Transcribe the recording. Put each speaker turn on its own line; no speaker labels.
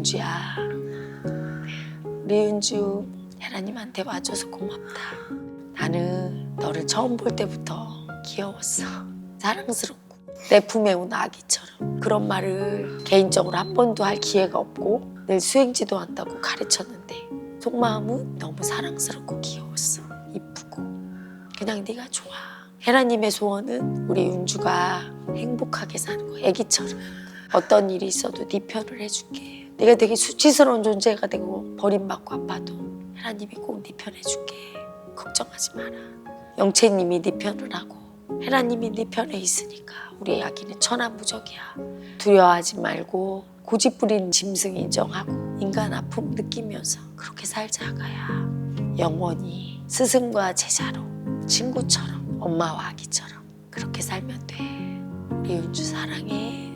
윤주야. 우리 윤주 혜라님한테 와줘서 고맙다. 나는 너를 처음 볼 때부터 귀여웠어. 사랑스럽고 내 품에 온 아기처럼 그런 말을 개인적으로 한 번도 할 기회가 없고 늘 수행지도 한다고 가르쳤는데 속마음은 너무 사랑스럽고 귀여웠어. 이쁘고 그냥 네가 좋아. 혜라님의 소원은 우리 윤주가 행복하게 사는 거 애기처럼 어떤 일이 있어도 네 편을 해줄게. 네가 되게 수치스러운 존재가 되고 버림받고 아파도 혜라님이 꼭 네 편 해줄게. 걱정하지 마라. 영채님이 네 편을 하고 혜라님이 네 편에 있으니까 우리 아기는 천하무적이야. 두려워하지 말고 고집 부리는 짐승 인정하고 인간 아픔 느끼면서 그렇게 살자 아가야. 영원히 스승과 제자로 친구처럼 엄마와 아기처럼 그렇게 살면 돼. 우리 윤주 사랑해.